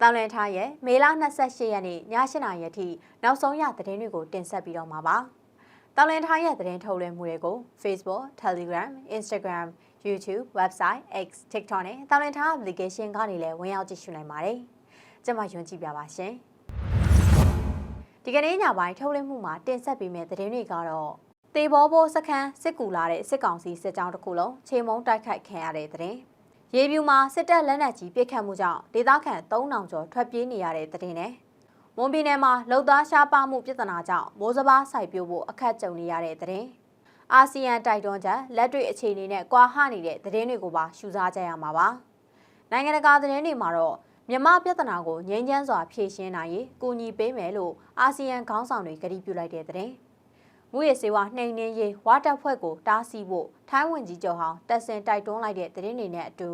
တောင်လန်ထားရဲ့မေလ28ရက်နေ့ည8:00နာရီအထိနောက်ဆုံးရသတင်းတွေကိုတင်ဆက်ပြီးတော့မှာပါ။တောင်လန်ထားရဲ့သတင်းထုတ်လွှင့်မှုတွေကို Facebook, Telegram, Instagram, YouTube, Website, X, TikTok နဲ့တောင်လန်ထား application ကနေလည်းဝင်ရောက်ကြည့်ရှုနိုင်ပါတယ်။ကျွန်မယွန်းကြည့်ပြပါရှင်။ဒီကနေ့ညပိုင်းထုတ်လွှင့်မှုမှာတင်ဆက်ပေးမယ့်သတင်းတွေကတော့တေဘောဘောစခန်းစစ်ကူလာတဲ့စစ်ကောင်စီစစ်ကြောင်းတစ်ခုလုံးချိန်မုံတိုက်ခိုက်ခံရတဲ့သတင်း။ ရေပြူမှာစစ်တပ်လက်နက်ကြီးပစ်ခတ်မှုကြောင့်ဒေသခံ3000ကျော်ထွက်ပြေးနေရတဲ့တဲ့တင်နဲ့မွန်ပြည်နယ်မှာလုံသားရှားပါမှုပြဿနာကြောင့်မိုးစဘာစိုက်ပျိုးဖို့အခက်ကြုံနေရတဲ့တဲ့အာဆီယံတိုက်တွန်းချက်လက်တွေ့အခြေအနေနဲ့ကွာဟနေတဲ့သတင်းတွေကိုပါရှုစားကြရမှာပါနိုင်ငံတကာသတင်းတွေမှာတော့မြမပြဿနာကိုငြိမ်းချမ်းစွာဖြေရှင်းနိုင်ရေးကူညီပေးမယ်လို့အာဆီယံခေါင်းဆောင်တွေကတိပြုလိုက်တဲ့တဲ့ မူရစေဝါနှိမ်နှင်းရေးဝါတပ်ဖွဲ့ကိုတားဆီးဖို့ထိုင်းဝင်ကြီးကျော်ဟောင်းတက်ဆင်တိုက်တွန်းလိုက်တဲ့သတင်းတွေနဲ့အတူ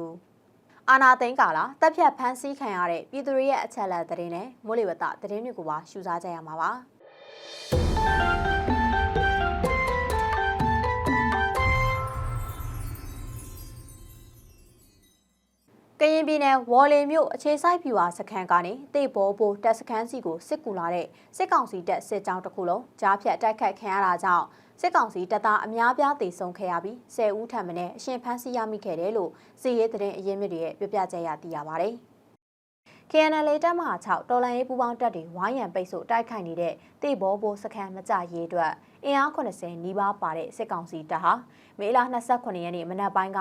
အာနာသိန်းကာလာတက်ဖြတ်ဖမ်းဆီးခံရတဲ့ပြည်သူတွေရဲ့အချက်အလက်သတင်းနဲ့မိုးလေဝသသတင်းတွေကိုပါရှုစားကြရမှာပါ ရင်ပြည်နယ်ဝေါ်လီမြို့အခြေစိုက်ပြူဟာစခန်းကနေတေဘောဘိုတက်စခန်းစီကိုစစ်ကူလာတဲ့စစ်ကောင်စီတပ်စစ်ကြောင်းတစ်ခုလုံးကြားဖြတ်တိုက်ခတ်ခံရတာကြောင့်စစ်ကောင်စီတပ်သားအများပြားသေဆုံးခဲ့ရပြီး10ဦးထပ်မံအရှင်ဖမ်းဆီးရမိခဲ့တယ်လို့စီရေးသတင်းအရင်းမြစ်တွေရဲ့ပြပြချက်ရသိရပါဗျ။ KNL တပ်မဟာ6တော်လန်ရေးပူးပေါင်းတပ်တွေဝိုင်းရံပိတ်ဆို့တိုက်ခိုက်နေတဲ့တေဘောဘိုစခန်းမကြရေးအတွက်အင်အား80နီးပါးပါတဲ့စစ်ကောင်စီတပ်ဟာမေလ29ရက်နေ့မနက်ပိုင်းက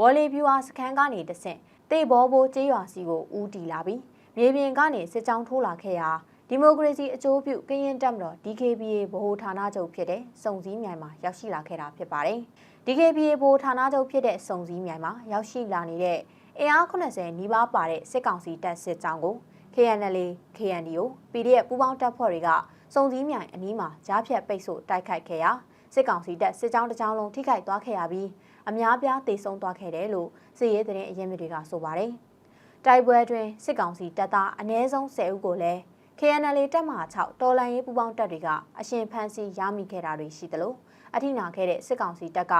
ဝေါ်လီဗျူဟာစခန်းကနေတဆင့် တေဘောဘိုကျေးရွာစီကိုဦးတီလာပြီးမြေပြင်ကနေစစ်ကြောင်းထိုးလာခဲ့ရာဒီမိုကရေစီအကျိုးပြုကရင်တပ်မတော် DKBA ဗဟိုဌာနချုပ်ဖြစ်တဲ့စုံစည်းမြိုင်မှာရောက်ရှိလာခဲ့တာဖြစ်ပါတယ်။ DKBA ဗဟိုဌာနချုပ်ဖြစ်တဲ့စုံစည်းမြိုင်မှာရောက်ရှိလာနေတဲ့အင်အား80နီးပါးပါတဲ့စစ်ကောင်စီတပ်စစ်ကြောင်းကို KNL, KNDO, PDF ပူးပေါင်းတပ်ဖွဲ့တွေကစုံစည်းမြိုင်အနီးမှာကြားဖြတ်ပိတ်ဆို့တိုက်ခိုက်ခဲ့ရာစစ်ကောင်စီတပ်စစ်ကြောင်းတစ်ကြောင်းလုံးထိခိုက်သွားခဲ့ရပြီး အများပြားသေဆုံးသွားခဲ့တယ်လို့စစ်ရေးသတင်းအရင်းမြစ်တွေကဆိုပါတယ်။တိုက်ပွဲတွင်စစ်ကောင်စီတပ်သားအနည်းဆုံး10ဦးကိုလည်း KNL တပ်မဟာ6တော်လန်ရေးပူးပေါင်းတပ်တွေကအရှင်ဖန်စီရမိခဲ့တာတွေရှိသလိုအထိနာခဲ့တဲ့စစ်ကောင်စီတပ်က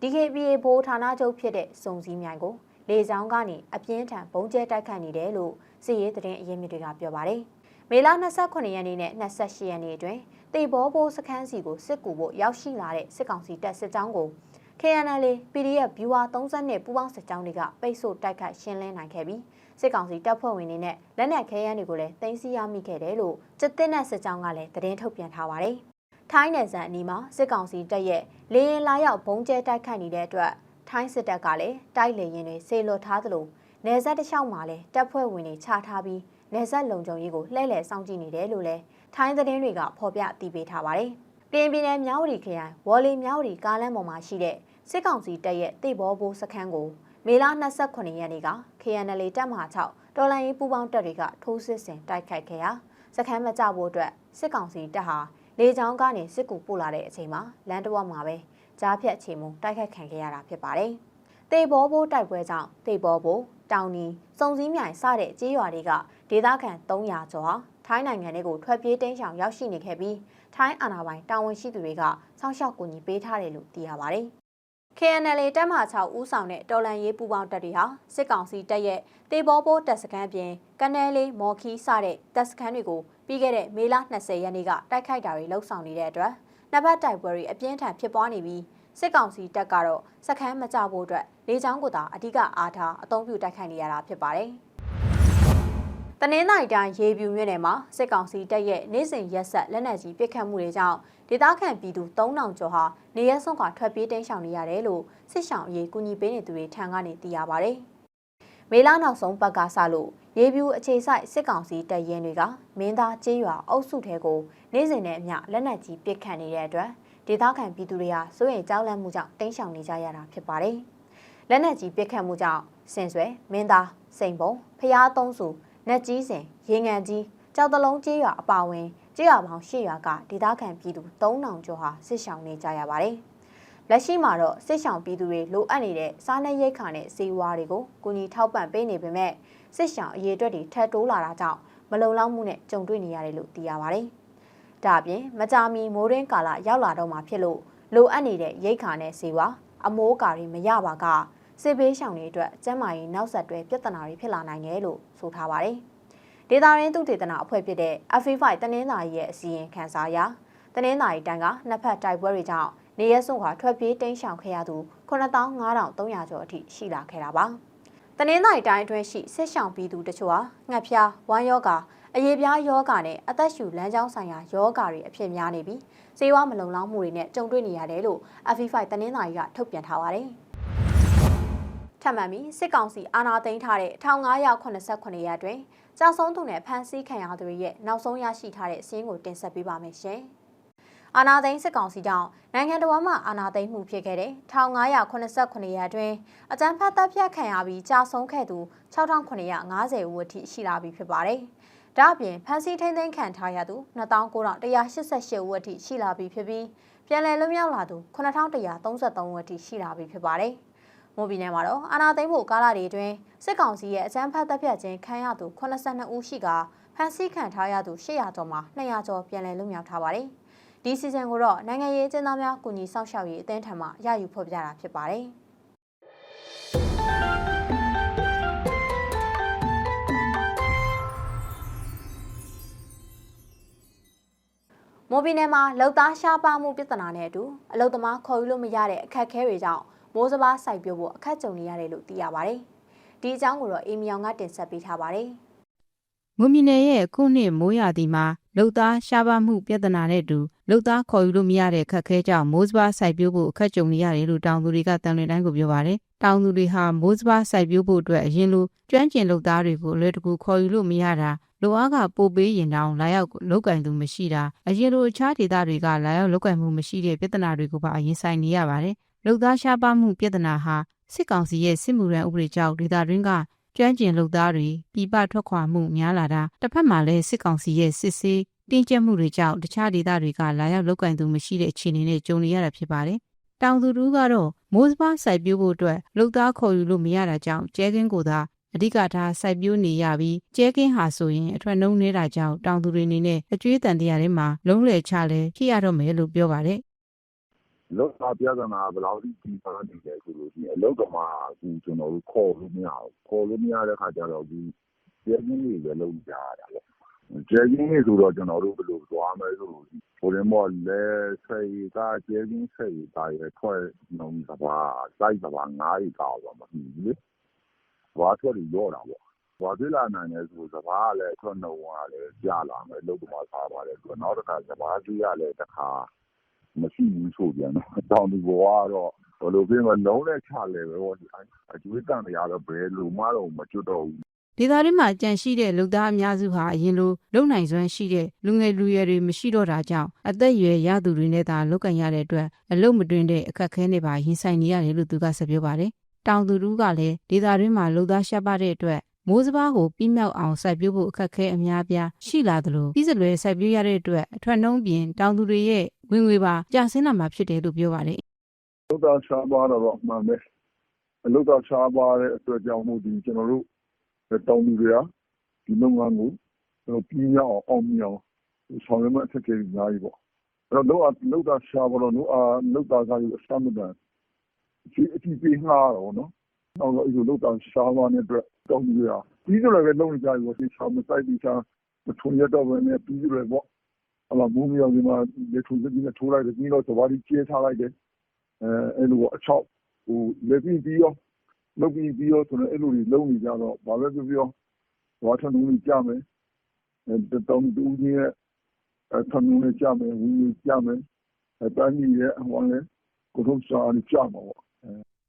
DKBA ဘိုးဌာနချုပ်ဖြစ်တဲ့စုံစည်းမြိုင်ကိုလေကြောင်းကနေအပြင်းထန်ပုံကျဲတိုက်ခိုက်နေတယ်လို့စစ်ရေးသတင်းအရင်းမြစ်တွေကပြောပါတယ်။မေလ29ရက်နေ့နဲ့28ရက်နေ့အတွင်းတေဘောဘိုးစခန်းစီကိုစစ်ကူဖို့ရောက်ရှိလာတဲ့စစ်ကောင်စီတပ်စစ်ကြောင်းကို KNL PDF Viewer 30နဲ့ပူးပေါင်းစစ်ကြောင်းတွေကပိတ်ဆို့တိုက်ခိုက်ရှင်းလင်းနိုင်ခဲ့ပြီးစစ်ကောင်စီတပ်ဖွဲ့ဝင်တွေနဲ့လက်နက်ခဲယမ်းတွေကိုလည်းတင်စီရမိခဲ့တယ်လို့စစ်တပ်နဲ့စစ်ကြောင်းကလည်းသတင်းထုတ်ပြန်ထားပါတယ်။ထိုင်းနယ်စပ်အနီးမှာစစ်ကောင်စီတပ်ရဲ့လေရင်လာရောက်ဘုံကျဲတိုက်ခိုက်နေတဲ့အတွက်ထိုင်းစစ်တပ်ကလည်းတိုက်လေရင်တွေဆေလွတ်ထားသလိုနယ်စပ်တစ်လျှောက်မှာလည်းတပ်ဖွဲ့ဝင်တွေချထားပြီးနယ်စပ်လုံခြုံရေးကိုလှည့်လည်စောင့်ကြည့်နေတယ်လို့လည်းထိုင်းသတင်းတွေကဖော်ပြတည်ပေးထားပါတယ်။ပြင်ပြည်နယ်မြောက်ဝတီခရိုင်ဝေါ်လီမြောက်ဝတီကားလမ်းပေါ်မှာရှိတဲ့ စစ်ကောင်စီတပ်ရဲ့တိဘောဘိုးစခန်းကိုမေလ29ရက်နေ့က KNL တပ်မဟာ6တော်လိုင်းရေးပူးပေါင်းတပ်တွေကထိုးစစ်ဆင်တိုက်ခိုက်ခဲ့ရာစခန်းမကြဖို့အတွက်စစ်ကောင်စီတပ်ဟာလေကြောင်းကနေစစ်ကူပို့လာတဲ့အချိန်မှာလမ်းတစ်ဝက်မှာပဲကြားဖြတ်ချေမှုတိုက်ခိုက်ခံခဲ့ရတာဖြစ်ပါတယ်။တေဘောဘိုးတိုက်ပွဲကြောင့်တေဘောဘိုးတောင်နီစုံစည်းမြိုင်စတဲ့ကြေးရွာတွေကဒေသခံ300ကျော်ဟာထိုင်းနိုင်ငံတွေကိုထွက်ပြေးတိမ်းရှောင်ရောက်ရှိနေခဲ့ပြီးထိုင်းအာဏာပိုင်တာဝန်ရှိသူတွေကစောင့်ရှောက်ကူညီပေးထားတယ်လို့သိရပါတယ်။ KNL တပ်မ6ဦးဆောင်တဲ့တော်လန်ရေးပူပေါင်းတပ်တွေဟာစစ်ကောင်စီတပ်ရဲ့တေဘောပိုးတပ်စခန်းပြင်ကနဲလေးမော်ခီးစတဲ့တပ်စခန်းတွေကိုပြီးခဲ့တဲ့မေလ20ရက်နေ့ကတိုက်ခိုက်တာတွေလှုပ်ဆောင်နေတဲ့အတွက်နှစ်ဘက်တိုက်ပွဲတွေအပြင်းထန်ဖြစ်ပွားနေပြီးစစ်ကောင်စီတပ်ကတော့စခန်းမကြဖို့အတွက်လေကြောင်းကိုသာအဓိကအားထားအသုံးပြုတိုက်ခိုက်နေရတာဖြစ်ပါတယ်။ တနင်္သာရီတိုင်းရေပြူမြို့နယ်မှာစစ်ကောင်စီတပ်ရဲ့နေစဉ်ရက်ဆက်လက်နက်ကြီးပစ်ခတ်မှုတွေကြောင့်ဒေသခံပြည်သူ3000ကျော်ဟာနေရဲဆုံးကထွက်ပြေးတိမ်းရှောင်နေရတယ်လို့စစ်ဆောင်အရေးကူညီပေးနေသူတွေထံကနေသိရပါဗျ။မေလနောက်ဆုံးပတ်ကစလို့ရေပြူအခြေဆိုင်စစ်ကောင်စီတပ်ရင်းတွေကမင်းသားကျေးရွာအုပ်စုထဲကိုနေစဉ်နဲ့အမျှလက်နက်ကြီးပစ်ခတ်နေတဲ့အတွက်ဒေသခံပြည်သူတွေဟာစိုးရိမ်ကြောက်လန့်မှုကြောင့်တိမ်းရှောင်နေကြရတာဖြစ်ပါတယ်။လက်နက်ကြီးပစ်ခတ်မှုကြောင့်စင်ဆွဲမင်းသားစိန်ပုံဖျားသုံးစု နက်ကြီးစင်ရေငံကြီးကြောက်တလုံးကျေးရွာအပါဝင်ကျေးရွာပေါင်း၈ရွာကဒေသခံပြည်သူ3000ကျော်ဟာစစ်ရှောင်နေကြရပါတယ်။လက်ရှိမှာတော့စစ်ရှောင်ပြည်သူတွေလိုအပ်နေတဲ့စားနပ်ရိက္ခာနဲ့စေဝါတွေကိုကူညီထောက်ပံ့ပေးနေပေမဲ့စစ်ရှောင်အရေးအတွက်တွေထပ်တိုးလာတာကြောင့်မလုံလောက်မှုနဲ့ကြုံတွေ့နေရတယ်လို့သိရပါတယ်။ဒါအပြင်မကြာမီမိုးရင်းကာလရောက်လာတော့မှဖြစ်လို့လိုအပ်နေတဲ့ရိက္ခာနဲ့စေဝါအမိုးကာတွေမရပါက စစ်ဘေးရှောင်တွေအတွက်ကျန်းမာရေးနောက်ဆက်တွဲပြဿနာတွေဖြစ်လာနိုင်တယ်လို့ဆိုထားပါတယ်။ဒေတာရင်းသူတေသနာအဖွဲ့ဖြစ်တဲ့ FA5 တနင်္သာရီရဲ့အစည်းအဝေးခန်းစာအရတနင်္သာရီတန်းကနှစ်ဖက်တိုက်ပွဲတွေကြောင့်နေရဲစွန်ခွာထွက်ပြေးတိမ်းရှောင်ခဲ့ရသူ95,300ကျော်အထိရှိလာခဲ့တာပါ။တနင်္သာရီတိုင်းအတွင်းရှိစစ်ရှောင်ပြည်သူတချို့ဟာငှက်ဖျားဝမ်းယောဂါအရေးပြားယောဂါနဲ့အသက်ရှူလမ်းကြောင်းဆိုင်ရာယောဂါတွေအဖြစ်များနေပြီးစေဝါမလုံလောက်မှုတွေနဲ့ကြုံတွေ့နေရတယ်လို့ FA5 တနင်္သာရီကထုတ်ပြန်ထားပါတယ်။ ထပ်မံပြီးစစ်ကောင်စီအာဏာသိမ်းထားတဲ့1589ရက်တွင်ကြာဆုံးသူနဲ့ဖမ်းဆီးခံရသူတွေရဲ့နောက်ဆုံးရရှိထားတဲ့စီးရင်ကိုတင်ဆက်ပေးပါမယ်ရှင်။အာနာသိန်းစစ်ကောင်စီကြောင့်နိုင်ငံတော်မှာအာနာသိန်းမှုဖြစ်ခဲ့တဲ့1989ရက်အတွင်းအကြမ်းဖက်တပ်ဖြတ်ခံရပြီးကြာဆုံးခဲ့သူ6950ဦးအထိရှိလာပြီဖြစ်ပါတယ်။ဒါ့အပြင်ဖမ်းဆီးထိန်းသိမ်းခံထားရသူ2988ဦးအထိရှိလာပြီဖြစ်ပြီးပြန်လည်လွတ်မြောက်လာသူ9133ဦးအထိရှိလာပြီဖြစ်ပါတယ်။ မွန်ပြည်နယ်မှာတော့အာနာသိန်းဖို့ကာလတွေအတွင်းစစ်ကောင်စီရဲ့အကြမ်းဖက်တပ်ဖြတ်ခြင်းခံရသူ82ဦးရှိကဖမ်းဆီးခံထားရသူ800ကျော်မှာ200ကျော်ပြန်လည်လွတ်မြောက်ထားပါတယ်။ဒီစီဇန်ကိုတော့နိုင်ငံရေးအကျဉ်းသားများကူညီဆောင်ရှောက်ရေးအသင်းထံမှရယူဖော်ပြတာဖြစ်ပါတယ်။မိုးဘီနယ်မှာလောက်သားရှားပါမှုပြဿနာနဲ့အတူအလုသမားခေါ်ယူလို့မရတဲ့အခက်အခဲတွေကြောင့် မိုးစဘာစိုက်ပျိုးဖို့အခက်ကြုံနေရတယ်လို့သိရပါတယ်။ဒီအကြောင်းကိုတော့အေမီအောင်ကတင်ဆက်ပေးထားပါတယ်။မွန်ပြည်နယ်ရဲ့ခုနှစ်မိုးရာသီမှာလုံသားရှားပါမှုပြဿနာနဲ့အတူလုံသားခေါ်ယူလို့မရတဲ့ခက်ခဲကြောင့်မိုးစပါးစိုက်ပျိုးဖို့အခက်ကြုံနေရတယ်လို့တောင်သူတွေကတန်လွင်တိုင်းကိုပြောပါတယ်။တောင်သူတွေဟာမိုးစပါးစိုက်ပျိုးဖို့အတွက်အရင်လိုကျွမ်းကျင်လုံသားတွေကိုအလွယ်တကူခေါ်ယူလို့မရတာလိုအားကပိုပေးရင်တောင်လာရောက်လောက်ကင်သူမရှိတာအရင်လိုအခြားဒေသတွေကလာရောက်လောက်ကင်မှုမရှိတဲ့ပြဿနာတွေကိုပါအရင်ဆိုင်နေရပါတယ်။ လုံသားရှားပါမှုပြဿနာဟာစစ်ကောင်စီရဲ့စစ်မှုရန်ဥပဒေကြောင့်ဒေသတွင်းကကျွမ်းကျင်လုပ်သားတွေပြည်ပထွက်ခွာမှုများလာတာတစ်ဖက်မှာလည်းစစ်ကောင်စီရဲ့စစ်ဆေးတင်းကျပ်မှုတွေကြောင့်တခြားဒေသတွေကလာရောက်လောက်ကင်သူမရှိတဲ့အခြေအနေနဲ့ကြုံနေရတာဖြစ်ပါတယ်။တောင်သူတို့ကတော့မိုးစပါးစိုက်ပျိုးဖို့အတွက်လုပ်သားခေါ်ယူလို့မရတာကြောင့်ကျဲကင်းကိုသာအဓိကထားစိုက်ပျိုးနေရပြီးကျဲကင်းဟာဆိုရင်အထွက်နှုံးနေတာကြောင့်တောင်သူတွေအနေနဲ့အကျွေးတန်တရားတွေမှာလုံးလေချလဲဖြစ်ရတော့မယ်လို့ပြောပါတယ် လောက်သားပြဿနာဘယ်လောက်ထိကြီးမားနေလဲဆိုလို့ရှိရင်အလုတ်ကမှအခုကျွန်တော်တို့ခေါ်လို့မရဘူးခေါ်လို့မရတဲ့ခါကျတော့ဒီကျဲကြီးတွေပဲလုံးကြရတာလေကျဲကြီးတွေဆိုတော့ကျွန်တော်တို့ဘယ်လိုသွားမလဲဆိုလို့ဟိုရင်မော်လဲဆိတ်ကကျဲကြီးဆိတ်တာရထွက်နှုံးကပါစိုက်ကပါငားရီကောက်တော့မဟုတ်ဘူးလေဘာထွက်ပြီးရော့တာပေါ့ဘာဖြစ်လာနိုင်လဲဆိုစဘာကလည်းထွက်နှုံကလည်းကြာလာမယ်လုတ်ကမှစားပါတယ်ဆိုတော့နောက်တစ်ခါစဘာကြီးကလည်းတစ်ခါ မရှိဘူးဆိုပြန်တော့တောင်ဒီဘဝကတော့ဘယ်လိုဖြစ်မလဲလုံးနဲ့ချလဲပဲဟောဒီအကျွေးတန်တရားတော့ဘယ်လိုမှတော့မကျွတ်တော့ဘူးဒေသတွင်းမှာကြန့်ရှိတဲ့လူသားအများစုဟာအရင်လိုလုံနိုင်စွမ်းရှိတဲ့လူငယ်လူရွယ်တွေမရှိတော့တာကြောင့်အသက်အရွယ်ရသူတွေနဲ့သာလုတ်ကန်ရတဲ့အတွက်အလုတ်မတွင်တဲ့အခက်အခဲတွေပါရင်ဆိုင်နေရတယ်လို့သူကဆက်ပြောပါတယ်။တောင်သူတို့ကလည်းဒေသတွင်းမှာလူသားရှားပါတဲ့အတွက် မိုးစပါးကိုပြီးမြောက်အောင်စိုက်ပျိုးဖို့အခက်အခဲအများပြားရှိလာသလိုပြီးစလွယ်စိုက်ပျိုးရတဲ့အတွက်အထွက်နှုံးပြင်တောင်သူတွေရဲ့ဝင်ငွေပါကျဆင်းလာမှာဖြစ်တယ်လို့ပြောပါတယ်လုတ်သားရှားပါတော့မှန်တယ်အလုတ်သားရှားပါတဲ့အတွက်ကြောင့်မို့ဒီကျွန်တော်တို့တောင်သူတွေကဒီလုပ်ငန်းကိုကျွန်တော်ပြီးမြောက်အောင်အောင်မြောက်ဆောင်ရွက်မှအထက်ကြီးအများကြီးပေါ့အဲ့တော့လုတ်သားရှားပါတော့လို့အာလုတ်သားကယူအစမ်းမတန်ဒီအတီးပေးငှားတော့နော် နောက်တော့ဒီလုတ်သားရှားပါတဲ့အတွက်တောင်သူတွေကပြီးကြလည်းပဲလုံးနေကြပြီပေါ့ဒီချောင်းမဆိုင်ဒီချာမထုံရတော့ဘဲနဲ့ပြီးကြလည်းပေါ့အလားမူမီအောင်ဒီမှာလေထုံစည်းနဲ့ထိုးလိုက်တယ်ပြီးတော့သဘာဝကြီးကျဲထားလိုက်တယ်အဲအဲ့လိုအချောက်ဟိုလေပြီးပြီးရောလုပ်ပြီးပြီးရောဆိုတော့အဲ့လိုတွေလုံးနေကြတော့ဘာပဲပြောပြောဝါထနူးကြီးကြမယ်အဲတောင်တူကြီးရဲ့အထနူးကြီးကြမယ်ဝီကြီးကြမယ်အတန်းကြီးရဲ့ဟိုလေကိုထုံးစာကြီးကြမှာပေါ့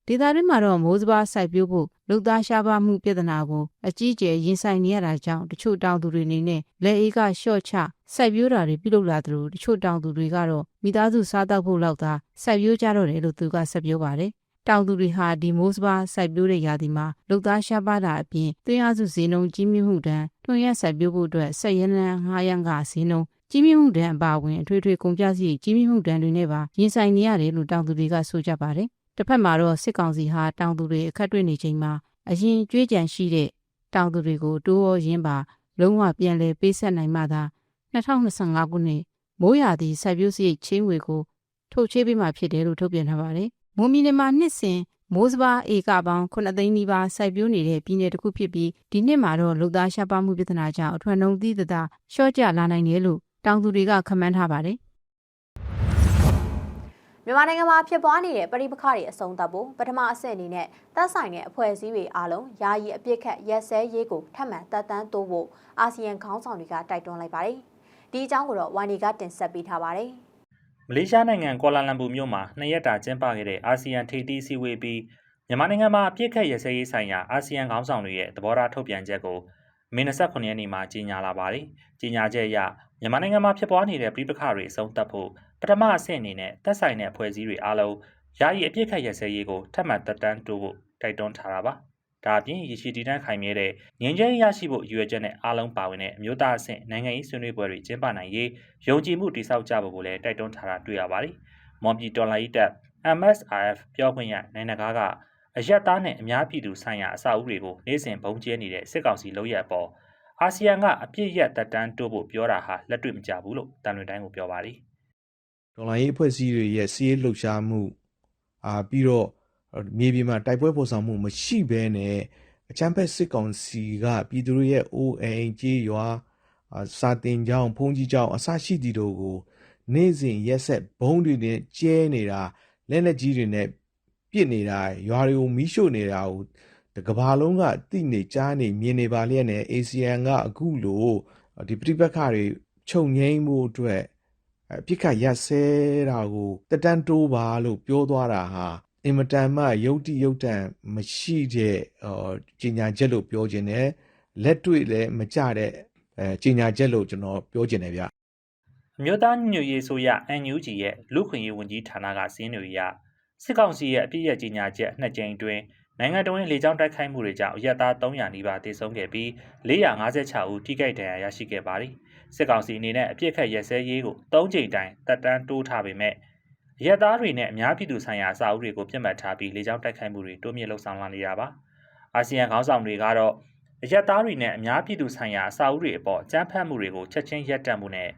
ဒေသတွင်းမှာတော့မိုးစပါးစိုက်ပျိုးဖို့လူသားရှားပါမှုပြဿနာကိုအကြီးအကျယ်ရင်ဆိုင်နေရတာကြောင့်တချို့တောင်သူတွေအနေနဲ့လက်အေးကရှော့ချစိုက်ပျိုးတာတွေပြုလုပ်လာသလိုတချို့တောင်သူတွေကတော့မိသားစုစားတောက်ဖို့လောက်သာစိုက်ပျိုးကြတော့တယ်လို့သူကဆက်ပြောပါတယ်။တောင်သူတွေဟာဒီမိုးစပါးစိုက်ပျိုးတဲ့ရာသီမှာလူသားရှားပါတာအပြင်သွင်းအားစုဈေးနှုန်းကြီးမြင့်မှုတန်းတွင်ရက်စိုက်ပျိုးဖို့အတွက်ဆက်ရနန်းငှားရမ်းကဈေးနှုန်းကြီးမြင့်မှုတန်းအပါအဝင်အထွေထွေကုန်ပြစည်ကြီးမြင့်မှုတန်းတွေနဲ့ပါရင်ဆိုင်နေရတယ်လို့တောင်သူတွေကဆိုကြပါတယ်။ တစ်ဖက်မှာတော့စစ်ကောင်စီဟာတောင်သူတွေအခက်တွေ့နေချိန်မှာအရင်ကြွေးကြံရှိတဲ့တောင်သူတွေကိုတိုးရောရင်းပါ လုံးဝပြန်လည်ပေးဆက်နိုင်မှသာ2025ခုနှစ်မိုးရာသီစိုက်ပျိုးစရိတ်ချင်းဝေကိုထုတ်ချေးပေးမှဖြစ်တယ်လို့ထုတ်ပြန်ထားပါတယ်။မွန်မီနယ်မှာနှစ်စဉ်မိုးစပါးဧကပေါင်း9သိန်းနီးပါးစိုက်ပျိုးနေတဲ့ပြည်နယ်တစ်ခုဖြစ်ပြီးဒီနှစ်မှာတော့လုံသားရှားပါမှုပြဿနာကြောင့်အထွတ်နှုံသီးသသာရှော့ကျလာနိုင်တယ်လို့တောင်သူတွေကခန့်မှန်းထားပါတယ် မြန်မာနိုင်ငံမှာဖြစ်ပွားနေတဲ့ပဋိပက္ခတွေအဆုံးသတ်ဖို့ပထမအဆင့်အနေနဲ့သက်ဆိုင်တဲ့အဖွဲ့အစည်းတွေအားလုံးယာယီအပြစ်ခတ်ရက်စဲရေးကိုထပ်မံတက်တန်းတိုးဖို့အာဆီယံခေါင်းဆောင်တွေကတိုက်တွန်းလိုက်ပါတယ်။ဒီအကြောင်းကိုတော့ဝိုင်ဒီကတင်ဆက်ပေးထားပါတယ်။မလေးရှားနိုင်ငံကွာလာလမ်ပူမြို့မှာနှစ်ရက်တာကျင်းပခဲ့တဲ့အာဆီယံထိပ်သီးအစည်းအဝေးပြီးမြန်မာနိုင်ငံမှာအပြစ်ခတ်ရစဲရေးဆိုင်ရာအာဆီယံခေါင်းဆောင်တွေရဲ့သဘောထားထုတ်ပြန်ချက်ကိုမေ29ရက်နေ့မှာကြီးညာလာပါတယ်။ကြီးညာချက်အရမြန်မာနိုင်ငံမှာဖြစ်ပွားနေတဲ့ပြည်ပခါတွေအဆုံးသတ်ဖို့ ပထမအဆင့်အနေနဲ့သက်ဆိုင်တဲ့အဖွဲ့အစည်းတွေအားလုံးယာယီအပြစ်ခတ်ရစဲရေးကိုထပ်မံတက်တန်းတိုးဖို့တိုက်တွန်းထားတာပါ။ဒါအပြင်ရရှိတည်တန်းခိုင်မြဲတဲ့ငြိမ်းချမ်းရေးရရှိဖို့ရည်ရွယ်ချက်နဲ့အားလုံးပါဝင်တဲ့အမျိုးသားအဆင့်နိုင်ငံရေးဆွေးနွေးပွဲတွေကျင်းပနိုင်ရေးယုံကြည်မှုတည်ဆောက်ကြဖို့ကိုလည်းတိုက်တွန်းထားတာတွေ့ရပါတယ်။မော်ဘီဒေါ်လာကြီးတက် MSRF ပြောခွင့်ရနိုင်နဂါကအရက်သားနဲ့အများပြည်သူဆိုင်ရာအဆောက်အဦတွေကိုနေ့စဉ်ဘုံကျဲနေတဲ့စစ်ကောင်စီလုပ်ရအပေါ်အာဆီယံကအပြစ်ရက်တက်တန်းတိုးဖို့ပြောတာဟာလက်တွေ့မကျဘူးလို့တန်လွင်တိုင်းကိုပြောပါတယ် ဒေါ်လာရေးအဖွဲ့အစည်းတွေရဲ့စီးရေးလှုပ်ရှားမှုအာပြီးတော့မြေပြင်မှာတိုက်ပွဲပေါ်ဆောင်မှုမရှိဘဲနဲ့အချမ်းဖက်စစ်ကောင်စီကပြည်သူတွေရဲ့အိုးအိမ်ကြေးရွာအာစာတင်ကြောင်းဖုန်ကြီးကြောင်းအစရှိတီတို့ကို နေ့စဉ်ရက်ဆက်ဘုံတွေနဲ့ကျဲနေတာလက်လက်ကြီးတွေနဲ့ပြစ်နေတာရွာတွေကိုမီးရှို့နေတာကိုတကဘာလုံးကတိနေကြားနေမြင်နေပါလျက်နဲ့ ASEAN ကအခုလိုဒီပြိပက္ခတွေချုပ်ငိမ့်မှုအတွက် အပြစ်ခတ်ရက်စဲတာကိုတက်တန်းတိုးပါလို့ပြောသွားတာဟာအင်မတန်မှယုတ်တိယုတ်တန်မရှိတဲ့အော်ကြီးညာချက်လို့ပြောခြင်းနဲ့လက်တွေ့လည်းမကြတဲ့အဲကြီးညာချက်လို့ကျွန်တော်ပြောခြင်းတယ်ဗျ။အမျိုးသားညွတ်ရေးဆိုရ NUG ရဲ့လူခွင့်ရေးဝန်ကြီးဌာနကစည်းတွေအရစစ်ကောင်စီရဲ့အပြစ်ရကြီးညာချက်နှစ်ကြိမ်တွင်နိုင်ငံတော်ဝင်လေကြောင်းတိုက်ခိုက်မှုတွေကြောင့်အရက်သား300နီးပါးသေဆုံးခဲ့ပြီး456ဦးထိခိုက်ဒဏ်ရာရရှိခဲ့ပါတယ်။ စစ်ကောင်စီအနေနဲ့အပြစ်ခတ်ရက်စဲရေးကို3ကြိမ်တိုင်တက်တန်းတိုးထားပေမဲ့အရက်သားတွေနဲ့အများပြည်သူဆိုင်ရာအစာအုပ်တွေကိုပြစ်မှတ်ထားပြီးလေကြောင်းတိုက်ခိုက်မှုတွေတိုးမြင့်လှုပ်ဆောင်လာနေတာပါ။အာဆီယံခေါင်းဆောင်တွေကတော့အရက်သားတွေနဲ့အများပြည်သူဆိုင်ရာအစာအုပ်တွေအပေါ်အကြမ်းဖက်မှုတွေကိုချက်ချင်းရပ်တန့်မှုနဲ့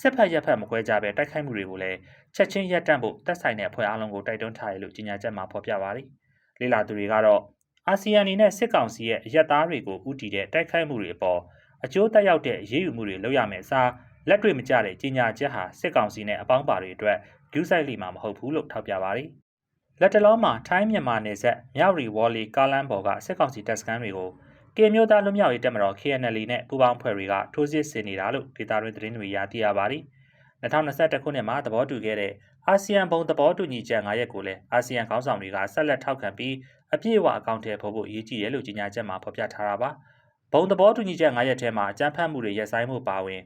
စစ်ဖက်ရက်ဖက်မခွဲကြဘဲတိုက်ခိုက်မှုတွေကိုလည်းချက်ချင်းရပ်တန့်ဖို့တပ်ဆိုင်တဲ့အဖွဲ့အလုံးကိုတိုက်တွန်းထားရလို့ကြေညာချက်မှာဖော်ပြပါတယ်။လေလာသူတွေကတော့အာဆီယံအနေနဲ့စစ်ကောင်စီရဲ့အရက်သားတွေကိုဥတီတဲ့တိုက်ခိုက်မှုတွေအပေါ် အကျိုးတက်ရောက်တဲ့ရေးယူမှုတွေလုပ်ရမယ်အစားလက်တွေ့မကျတဲ့ကြေညာချက်ဟာစစ်ကောင်စီနဲ့အပေါင်းပါတွေအတွက်ဂူးဆိုင်လီမှာမဟုတ်ဘူးလို့ထောက်ပြပါတယ်။လက်တလုံးမှာထိုင်းမြန်မာနယ်စပ်မြောက်ရီဝေါ်လီကားလန်းဘော်ကစစ်ကောင်စီတပ်စခန်းတွေကိုကေမျိုးသားလူမျိုးရေးတက်မတော် KNL နဲ့ပူးပေါင်းဖွဲ့တွေကထိုးစစ်ဆင်နေတာလို့ဒေတာရင်းသတင်းတွေရသိရပါတယ်။2021ခုနှစ်မှာသဘောတူခဲ့တဲ့အာဆီယံဘုံသဘောတူညီချက်9ရက်ကိုလည်းအာဆီယံခေါင်းဆောင်တွေကဆက်လက်ထောက်ခံပြီးအပြည့်အဝအကောင့်ထဲပေါ်ဖို့အရေးကြီးတယ်လို့ကြေညာချက်မှာဖော်ပြထားတာပါ။ ဘုံသဘောတူညီချက်9ရက်ထဲမှာအကြမ်းဖက်မှုတွေရပ်ဆိုင်းမှုပါဝင်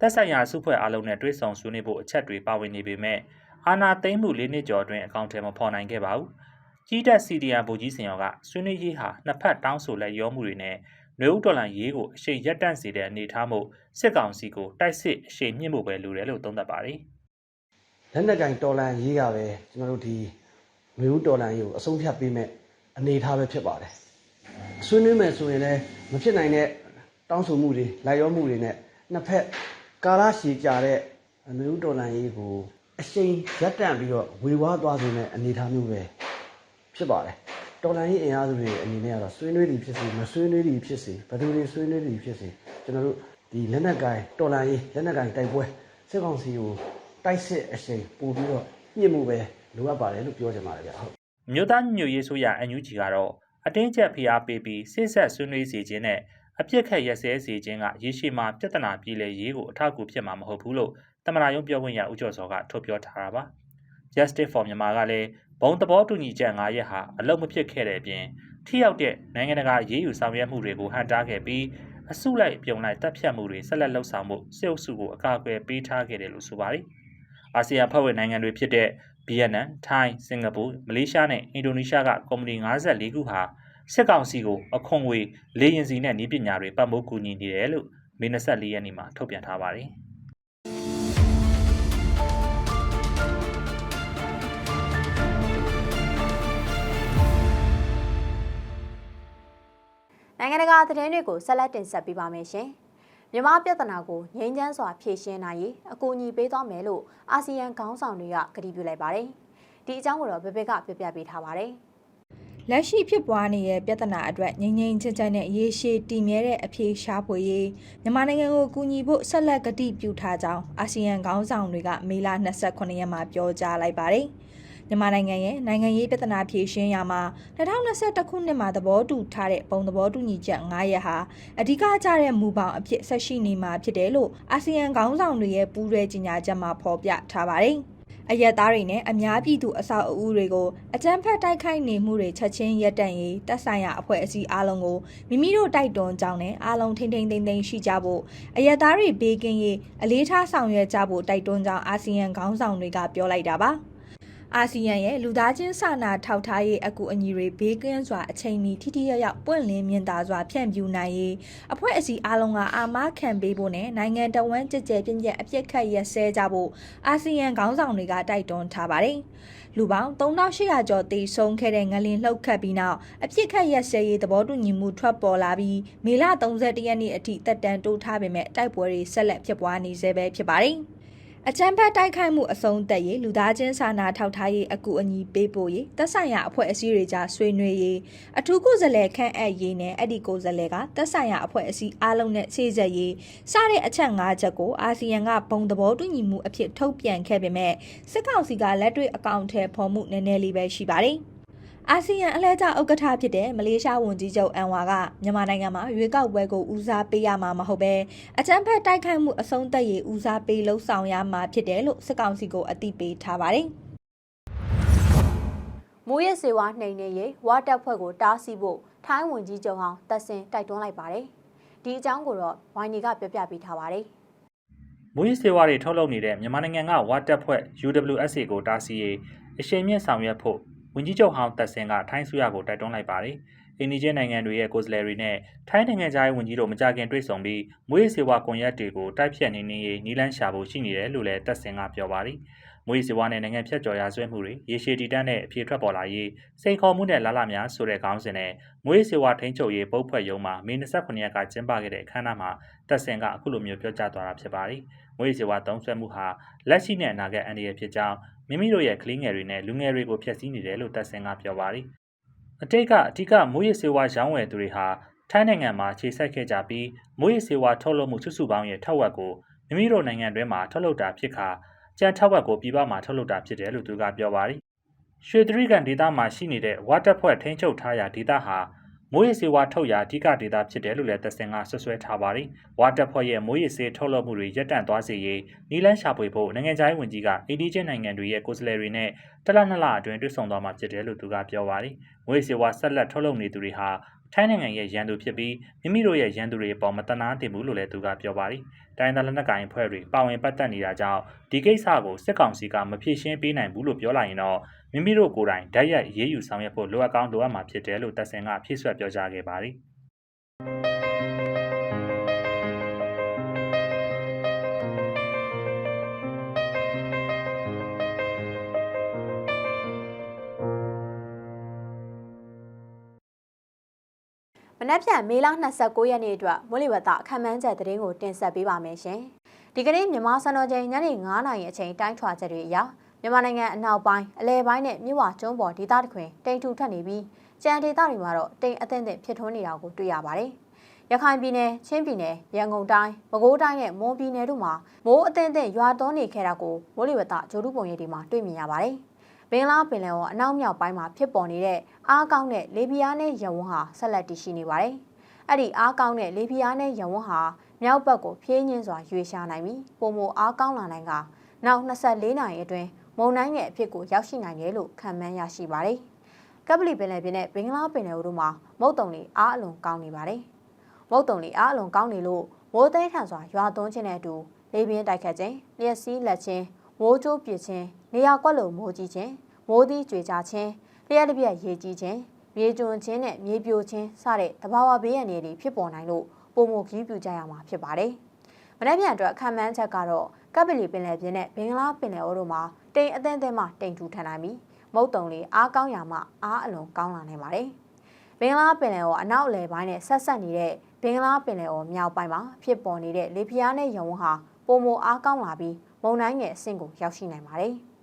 သက်ဆိုင်ရာစုဖွဲ့အလုံးနဲ့တွဲဆောင်ဆွေးနွေးဖို့အချက်တွေပါဝင်နေပေမဲ့အာနာသိမ့်မှု၄နှစ်ကျော်အတွင်းအကောင့်ထဲမဖော်နိုင်ခဲ့ပါဘူး။ကြီးတက် CDN ဗိုလ်ကြီးစင်ရောကဆွေးနွေးရေးဟာနှစ်ဖက်တောင်းဆိုလက်ရောမှုတွေနဲ့မျိုးဥဒေါ်လာရေးကိုအရှိန်ရက်တန့်စေတဲ့အနေအထားမှုစစ်ကောင်စီကိုတိုက်စစ်အရှိန်မြင့်မှုပဲလိုတယ်လို့သုံးသပ်ပါတယ်လက်နက်ကင်တော်လန်ရေးကပဲကျွန်တော်တို့ဒီမျိုးတော်လန်ရေးကိုအဆုံးဖြတ်ပေးမဲ့အနေအထားပဲဖြစ်ပါတယ် ဆွေးနွေးမယ်ဆိုရင်လည်းမဖြစ်နိုင်တဲ့တောင်းဆိုမှုတွေလိုက်ရောမှုတွေနဲ့နှစ်ဖက်ကာလရှည်ကြတဲ့မျိုးတော်လန်ရေးကိုအရှိန်ရပ်တန့်ပြီးတော့ဝေဝါးသွားစေမဲ့အနေအထားမျိုးပဲဖြစ်ပါတယ်တော်လန်ရေးအင်အားစုတွေအနေနဲ့ကတော့ဆွေးနွေးသည်ဖြစ်စေမဆွေးနွေးသည်ဖြစ်စေဘယ်သူတွေဆွေးနွေးသည်ဖြစ်စေကျွန်တော်တို့ဒီလက်နက်ကင်တော်လန်ရေးလက်နက်ကင်တိုက်ပွဲစစ်ကောင်စီကိုတိုက်စစ်အရှိန်ပို့ပြီးတော့ညှစ်မှုပဲလိုအပ်ပါတယ်လို့ပြောချင်ပါတယ်ဗျဟုတ်။မြို့သားညွတ်ရေးဆိုရ NUG ကတော့ အတင်းကျပ်ဖိအားပေးပြီးစစ်ဆက်ဆွေးနွေးစေခြင်းနဲ့အပြစ်ခတ်ရက်စဲစေခြင်းကရေရှည်မှာပြဿနာပြည်လေရေးကိုအထောက်အကူဖြစ်မှာမဟုတ်ဘူးလို့တမနာယုံပြောခွင့်ရဦးကျော်စောကထုတ်ပြောထားတာပါ။ Justice for Myanmar ကလည်းဘုံသဘောတူညီချက်9ရက်ဟာအလုံးမဖြစ်ခဲ့တဲ့အပြင်ထိရောက်တဲ့နိုင်ငံတကာရေးယူဆောင်ရွက်မှုတွေကိုဟန်တားခဲ့ပြီးအစုလိုက်ပြုံလိုက်တပ်ဖြတ်မှုတွေဆက်လက်လှုပ်ဆောင်မှုစစ်အုပ်စုကိုအကာအကွယ်ပေးထားခဲ့တယ်လို့ဆိုပါတယ်။အာဆီယံဖွဲ့ဝင်နိုင်ငံတွေဖြစ်တဲ့ ဗီယက်နမ်၊ထိုင်း၊စင်ကာပူ၊မလေးရှားနဲ့အင်ဒိုနီးရှားကကုမ္ပဏီ54ခုဟာစစ်ကောင်စီကိုအခွန်ငွေလေရင်စီနဲ့နည်းပညာတွေပတ်မိုးကူညီနေတယ်လို့မေ24ရက်နေ့မှာထုတ်ပြန်ထားပါတယ်။နိုင်ငံတကာသတင်းတွေကိုဆက်လက်တင်ဆက်ပေးပါမယ်ရှင်။ မြန်မာပြည်ထနာကိုငြိမ်းချမ်းစွာဖြေရှင်းနိုင်ရေးအကူအညီပေးသွားမယ်လို့အာဆီယံခေါင်းဆောင်တွေကကတိပြုလိုက်ပါတယ်။ဒီအကြောင်းကိုတော့ဗေဘေကပြပြပေးထားပါတယ်။လက်ရှိဖြစ်ပွားနေတဲ့ပြဿနာအတွက်ငြိမ်ငြိမ်ချမ်းချမ်းနဲ့ရေရှည်တည်မြဲတဲ့အဖြေရှာဖွေရေးမြန်မာနိုင်ငံကိုကူညီဖို့ဆက်လက်ကတိပြုထားကြောင်းအာဆီယံခေါင်းဆောင်တွေကမေလ29ရက်မှာပြောကြားလိုက်ပါတယ်။ မြန်မာနိုင်ငံရဲ့နိုင်ငံရေးပြဿနာဖြေရှင်းရာမှာ2021ခုနှစ်မှာသဘောတူထားတဲ့ပုံသဘောတူညီချက်9ရက်ဟာအဓိကကျတဲ့မူပေါင်းအဖြစ်ဆက်ရှိနေမှာဖြစ်တယ်လို့အာဆီယံခေါင်းဆောင်တွေရဲ့ပူးရဲကြေညာချက်မှာဖော်ပြထားပါတယ်။အရက်သားတွေနဲ့အများပြည်သူအဆောက်အဦတွေကိုအကြမ်းဖက်တိုက်ခိုက်နေမှုတွေချက်ချင်းရပ်တန့်ရေးတပ်ဆိုင်ရာအဖွဲ့အစည်းအားလုံးကိုမိမိတို့တိုက်တွန်းကြောင်းနဲ့အားလုံးထိမ့်ထိမ့်သိမ့်သိမ့်ရှိကြဖို့အရက်သားတွေဘေးကင်းရေးအလေးထားဆောင်ရွက်ကြဖို့တိုက်တွန်းကြောင်းအာဆီယံခေါင်းဆောင်တွေကပြောလိုက်တာပါ။ အာဆီယံရဲ့လူသားချင်းစာနာထောက်ထားရေးအကူအညီတွေဘေးကင်းစွာအချိန်မီထိထိရောက်ရောက်ပွင့်လင်းမြင်သာစွာဖြန့်ဖြူးနိုင်ရေးအဖွဲ့အစည်းအလုံးကအာမခံပေးဖို့နဲ့နိုင်ငံတော်ဝန်ကြည်ကြဲပြင်းပြအပြစ်ခတ်ရက်စဲကြဖို့အာဆီယံခေါင်းဆောင်တွေကတိုက်တွန်းထားပါတယ်။လူပေါင်း3800ကျော်တေဆုံးခဲ့တဲ့ငလင်လှုပ်ခတ်ပြီးနောက်အပြစ်ခတ်ရက်စဲရေးသဘောတူညီမှုထွက်ပေါ်လာပြီးမေလ31ရက်နေ့အထိတက်တန်တိုးထားပေမဲ့တိုက်ပွဲတွေဆက်လက်ဖြစ်ပွားနေဆဲပဲဖြစ်ပါတယ်။ အကြမ်းဖက်တိုက်ခိုက်မှုအဆုံးသက်ရေးလူသားချင်းစာနာထောက်ထားရေးအကူအညီပေးပို့ရေးသက်ဆိုင်ရာအဖွဲ့အစည်းတွေကြားဆွေးနွေးရေးအထူးကိုယ်စားလှယ်ခန့်အပ်ရေးနဲ့အဲ့ဒီကိုယ်စားလှယ်ကသက်ဆိုင်ရာအဖွဲ့အစည်းအားလုံးနဲ့ခြေဆက်ရေးစတဲ့အချက်၅ချက်ကိုအာဆီယံကဘုံသဘောတူညီမှုအဖြစ်ထုတ်ပြန်ခဲ့ပေမဲ့စစ်ကောင်စီကလက်တွေ့အကောင့်ထဲပေါ်မှုနည်းနည်းလေးပဲရှိပါတယ်။ အာဆီယံအလဲကျဥက္ကဋ္ဌဖြစ်တဲ့မလေးရှားဝန်ကြီးချုပ်အန်ဝါကမြန်မာနိုင်ငံမှာရွေးကောက်ပွဲကိုဦးစားပေးရမှာမဟုတ်ပဲအကြမ်းဖက်တိုက်ခိုက်မှုအဆုံးသတ်ရေးဦးစားပေးလှုံ့ဆော်ရမှာဖြစ်တယ်လို့စစ်ကောင်စီကိုအသိပေးထားပါတယ်။မိုးရစေဝါနှိမ်နေရေးဝါတက်ဖွဲ့ကိုတားဆီးဖို့ထိုင်းဝန်ကြီးချုပ်ဟောင်းတက်စင်တိုက်တွန်းလိုက်ပါတယ်။ဒီအကြောင်းကိုတော့ဝိုင်းနေကပြောပြပေးထားပါတယ်။မိုးရစေဝါတွေထုတ်လုပ်နေတဲ့မြန်မာနိုင်ငံကဝါတက်ဖွဲ့ UWSA ကိုတားဆီးရေးအရှိန်မြင့်ဆောင်ရွက်ဖို့ ဝန်ကြီးချုပ်ဟောင်းတက်ဆင်ကထိုင်းဆူရကိုတိုက်တွန်းလိုက်ပါတယ်။အင်းနီချင်းနိုင်ငံတွေရဲ့ကိုယ်စားလှယ်တွေနဲ့ထိုင်းနိုင်ငံသားရေးဝန်ကြီးတို့မကြခင်တွေ့ဆုံပြီးမွေးစေဝါကွန်ရက်တွေကိုတိုက်ဖြတ်နေနေရေးနီလန်းရှာဖို့ရှိနေတယ်လို့လည်းတက်ဆင်ကပြောပါတယ်။မွေးစေဝါနဲ့နိုင်ငံဖြတ်ကျော်ရာဆွဲမှုတွေရေရှည်တည်တတ်တဲ့အပြေထွက်ပေါ်လာရေးစိန်ခေါ်မှုနဲ့လာလာများဆိုတဲ့ခေါင်းစဉ်နဲ့မွေးစေဝါထိန်းချုပ်ရေးပုတ်ဖွဲ့ရုံးမှာမေ29ရက်ကကျင်းပခဲ့တဲ့အခမ်းအနားမှာတက်ဆင်ကအခုလိုမျိုးပြောကြားသွားတာဖြစ်ပါတယ်။မွေးစေဝါသုံးဆွဲမှုဟာလက်ရှိနဲ့အနာဂတ်အန္တရာယ်ဖြစ်ကြောင်း မိမိတို့ရဲ့ကလေးငယ်တွေနဲ့လူငယ်တွေကိုဖျက်ဆီးနေတယ်လို့တက်ဆင်ကပြောပါတယ်။အတိတ်ကအထူးကမိုးရစေဝါရောင်းဝယ်သူတွေဟာထိုင်းနိုင်ငံမှာခြေဆက်ခဲ့ကြပြီးမိုးရစေဝါထုတ်လုပ်မှုစုစုပေါင်းရဲ့ထက်ဝက်ကိုမိမိတို့နိုင်ငံတွင်းမှာထုတ်လုပ်တာဖြစ်ခါကြံထက်ဝက်ကိုပြည်ပမှာထုတ်လုပ်တာဖြစ်တယ်လို့သူကပြောပါတယ်။ရွှေတရိကန်ဒေသမှာရှိနေတဲ့ဝါတက်ဖွဲ့ထိန်းချုပ်ထားရာဒေသဟာ မိုးရစေဝါထုတ်ရာအဓိကဒေသဖြစ်တယ်လို့လည်းသက်စင်ကဆွဆွဲထားပါတယ်။ဝါတက်ဖွဲ့ရဲ့မိုးရစေထုတ်လုပ်မှုတွေရပ်တန့်သွားစေရေးနီလန်းရှာဖွေဖို့နိုင်ငံခြားရေးဝန်ကြီးကအေဒီချင်းနိုင်ငံတွေရဲ့ကိုယ်စားလှယ်တွေနဲ့တလနှစ်လအတွင်းတွေ့ဆုံသွားမှာဖြစ်တယ်လို့သူကပြောပါတယ်။မိုးရစေဝါဆက်လက်ထုတ်လုပ်နေသူတွေဟာ ထိုင်းနိုင်ငံရဲ့ရန်သူဖြစ်ပြီးမိမိတို့ရဲ့ရန်သူတွေအပေါ်မတနာတင်ဘူးလို့လည်းသူကပြောပါတယ်။တိုင်းဒေသလက်နက်ကိုင်အဖွဲ့တွေပါဝင်ပတ်သက်နေတာကြောင့်ဒီကိစ္စကိုစစ်ကောင်စီကမဖြေရှင်းပေးနိုင်ဘူးလို့ပြောလာရင်တော့မိမိတို့ကိုယ်တိုင်ဓာတ်ရိုက်ရေးယူဆောင်ရွက်ဖို့လိုအပ်ကောင်းလိုအပ်မှာဖြစ်တယ်လို့တပ်ဆင်ကဖြည့်ဆွတ်ပြောကြားခဲ့ပါတ မနက်ဖြန်မေလ29ရက်နေ့အတွက်မိုးလေဝသအခမ်းအနားချက်သတင်းကိုတင်ဆက်ပေးပါမယ်ရှင်။ဒီကနေ့မြန်မာစံတော်ချိန်ညနေ9:00နာရီအချိန်တိုင်းထွာချက်တွေအရမြန်မာနိုင်ငံအနောက်ပိုင်းအလဲပိုင်းနဲ့မြစ်ဝကျွန်းပေါ်ဒေသတခွင်တိမ်ထူထပ်နေပြီးကြံဒေသတွေမှာတော့တိမ်အသင့်သင့်ဖြစ်ထွန်းနေတာကိုတွေ့ရပါတယ်။ရခိုင်ပြည်နယ်၊ချင်းပြည်နယ်၊ရန်ကုန်တိုင်း၊ပဲခူးတိုင်းနဲ့မွန်ပြည်နယ်တို့မှာမိုးအသင့်သင့်ရွာသွန်းနေခဲ့တာကိုမိုးလေဝသဂျိုတုပုံရိပ်တွေမှာတွေ့မြင်ရပါတယ်။ ဘင်္ဂလားပင်လယ်ော်အနောက်မြောက်ပိုင်းမှာဖြစ်ပေါ်နေတဲ့အားကောင်းတဲ့လေပြင်းနဲ့ရဝန်းဟာဆက်လက်တည်ရှိနေပါတယ်။အဲ့ဒီအားကောင်းတဲ့လေပြင်းနဲ့ရဝန်းဟာမြောက်ဘက်ကိုဖြင်းညင်းစွာရွေ့ရှားနိုင်ပြီးပုံမအားကောင်းလာနိုင်ကနောက်24နာရီအတွင်းမုန်တိုင်းရဲ့အဖြစ်ကိုရောက်ရှိနိုင်တယ်လို့ခန့်မှန်းရရှိပါတယ်။ကပလီပင်လယ်ပြင်နဲ့ဘင်္ဂလားပင်လယ်တို့မှာမုတ်တုံတွေအားအလွန်ကောင်းနေပါတယ်။မုတ်တုံတွေအားအလွန်ကောင်းနေလို့မိုးသိမ်းထန်စွာရွာသွန်းခြင်းနဲ့အတူလေပြင်းတိုက်ခတ်ခြင်း၊လျက်စီးလက်ခြင်း၊မိုးကြိုးပစ်ခြင်း၊ နေရာကွက်လိုမိုးကြီးခြင်း၊မိုးသီးကြွေကြခြင်း၊လျှက်တစ်ပြက်ရေကြီးခြင်း၊မြေကျွန်းခြင်းနဲ့မြေပြိုခြင်းစတဲ့သဘာဝဘေးရန်တွေဖြစ်ပေါ်နိုင်လို့ပုံမကြီးပြူကြရမှာဖြစ်ပါတယ်။မနေ့ပြန်အတွက်ခံမှန်းချက်ကတော့ကပလီပင်လယ်ပြင်နဲ့ဘင်္ဂလားပင်လယ်အော်တို့မှာတိမ်အသင်းသင်းမှတိမ်ထူထန်နိုင်ပြီးမုတ်တုံလေးအားကောင်းရာမှအားအလွန်ကောင်းလာနိုင်ပါတယ်။ဘင်္ဂလားပင်လယ်အော်အနောက်အလယ်ပိုင်းနဲ့ဆက်ဆက်နေတဲ့ဘင်္ဂလားပင်လယ်အော်မြောက်ပိုင်းမှာဖြစ်ပေါ်နေတဲ့လေပြင်းနဲ့ယုံဝန်းဟာပုံမအားကောင်းလာပြီးမုန်တိုင်းငယ်အဆင့်ကိုရောက်ရှိနိုင်ပါတယ်။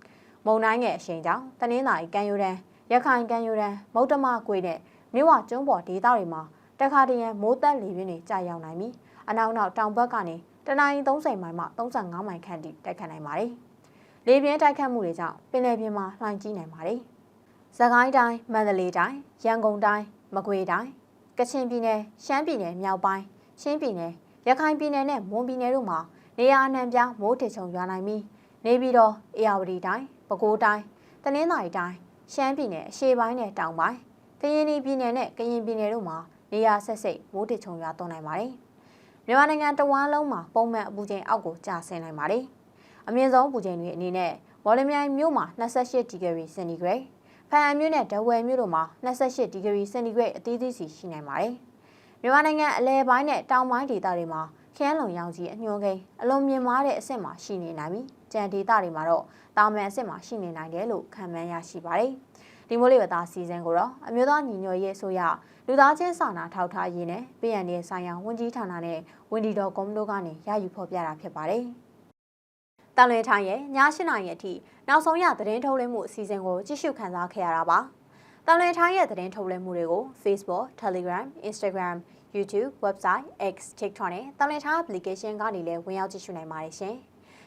မုန်တိုင်းငယ်အရှိန်ကြောင့်တနင်္လာရီကမ်းရိုးတန်းရခိုင်ကမ်းရိုးတန်းမုတ်တမကွေနဲ့မြဝကျွန်းပေါ်ဒေသတွေမှာတခါတရံမိုးတက်လေပြင်းတွေကြာရောက်နိုင်ပြီးအနောက်နောက်တောင်ဘက်ကနေတနင်္လာရီ30မိုင်မှ35မိုင်ခန့်ထိတိုက်ခတ်နိုင်ပါတယ်။လေပြင်းတိုက်ခတ်မှုတွေကြောင့်ပင်လယ်ပြင်မှာလှိုင်းကြီးနိုင်ပါတယ်။စကိုင်းတိုင်းမန္တလေးတိုင်းရန်ကုန်တိုင်းမကွေးတိုင်းကချင်ပြည်နယ်ရှမ်းပြည်နယ်မြောက်ပိုင်းချင်းပြည်နယ်ရခိုင်ပြည်နယ်နဲ့မွန်ပြည်နယ်တို့မှာနေရာအနှံပြားမိုးထချုံရွာနိုင်ပြီးနေပြီးတော့အေရဝတီတိုင်း ပဲခူးတိုင်းတနင်္သာရီတိုင်းရှမ်းပြည်နယ်အရှေ့ပိုင်းနဲ့တောင်ပိုင်းကရင်ပြည်နယ်နဲ့ကရင်ပြည်နယ်တို့မှာနေရာဆက်စိတ်မိုးထချုံရွာသွန်းနိုင်ပါတယ်။မြန်မာနိုင်ငံတဝန်းလုံးမှာပုံမှန်အပူချိန်အောက်ကိုကျဆင်းနိုင်ပါတယ်။အမြင့်ဆုံးအပူချိန်တွေအနေနဲ့ဝေါ်လမြိုင်မြို့မှာ28ဒီဂရီစင်တီဂရိတ်ဖန်အမြို့နဲ့ဒဝယ်မြို့တို့မှာ28ဒီဂရီစင်တီဂရိတ်အသီးသီးစီရှိနိုင်ပါတယ်။မြန်မာနိုင်ငံအလဲပိုင်းနဲ့တောင်ပိုင်းဒေသတွေမှာခရမ်းလုံရောင်ကြီးအညွှန်းကိန်းအလွန်မြင့်မားတဲ့အဆင့်မှာရှိနေနိုင်ပြီး ကြံဒေသတွေမှာတော့တာမန်အဆင့်မှာရှိနေနိုင်တယ်လို့ခန့်မှန်းရရှိပါတယ်။ဒီမိုးလေဝသစီစဉ်ကိုတော့အမျိုးသားညီညွတ်ရေးအစိုးရလူသားချင်းစာနာထောက်ထားရေးနဲ့ပြည်ရန်ရေးဆိုင်ရာဝန်ကြီးဌာနနဲ့ဝန်ဒီတော်ကွန်မတို့ကနေရယူဖော်ပြတာဖြစ်ပါတယ်။တန်လွင်ထိုင်ရဲ့ည၈နာရီအထိနောက်ဆုံးရသတင်းထုတ်လွှင့်မှုအစီအစဉ်ကိုကြည့်ရှုခန်းစားခဲ့ရတာပါ။တန်လွင်ထိုင်ရဲ့သတင်းထုတ်လွှင့်မှုတွေကို Facebook, Telegram, Instagram, YouTube, website, X, TikTok နဲ့တန်လွင်ထိုင် application ကနေလည်းဝင်ရောက်ကြည့်ရှုနိုင်ပါတယ်ရှင်။